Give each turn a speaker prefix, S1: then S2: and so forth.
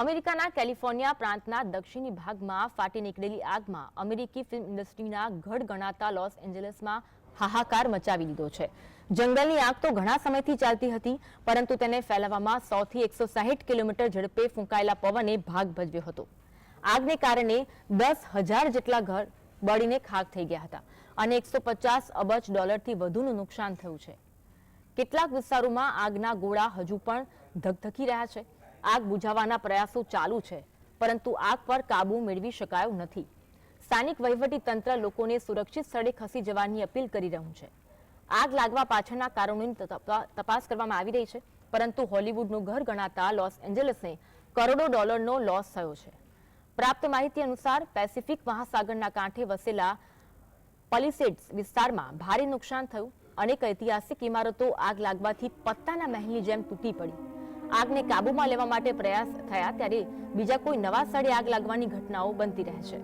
S1: અમેરિકાના કેલિફોર્નિયા પ્રાંતના દક્ષિણી ભાગમાં ફાટી નીકળેલી આગમાં અમેરિકી ફિલ્મ ઇન્ડસ્ટ્રીના ગઢ ગણાતા લોસ એન્જલસમાં હાહાકાર મચાવી લીધો છે. જંગલની આગ તો ઘણા સમયથી ચાલતી હતી, પરંતુ તેને ફેલાવવામાં સૌથી એકસો સાહીઠ કિલોમીટર ઝડપે ફૂંકાયેલા પવને ભાગ ભજવ્યો હતો. આગને કારણે દસ હજાર જેટલા ઘર બળીને ખાક થઈ ગયા હતા અને એકસો પચાસ અબજ ડોલરથી વધુનું નુકસાન થયું છે. કેટલાક વિસ્તારોમાં આગના ગોળા હજુ પણ ધકધકી રહ્યા છે. આગ બુઝાવવાના પ્રયાસો ચાલુ છે, પરંતુ આગ પર કાબુ મેળવી શકાયો નથી. સ્થાનિક વહીવટી તંત્ર લોકોને સુરક્ષિત સ્થળે ખસી જવાની અપીલ કરી રહ્યું છે. આગ લાગવા પાછળના કારણોની તપાસ કરવામાં આવી રહી છે, પરંતુ હોલિવૂડનું ઘર ગણાતા લોસ એન્જલસને કરોડો ડોલરનો લોસ થયો છે. પ્રાપ્ત માહિતી અનુસાર, પેસિફિક મહાસાગરના કાંઠે વસેલા પલિસેડ્સ વિસ્તારમાં ભારે નુકસાન થયું. અનેક ઐતિહાસિક ઇમારતો આગ લાગવાથી પત્તાના મહેલની જેમ તૂટી પડી. આગને કાબૂમાં લેવા માટે પ્રયાસ થયા, ત્યારે બીજા કોઈ નવા સ્થળે આગ લાગવાની ઘટનાઓ બનતી રહે છે.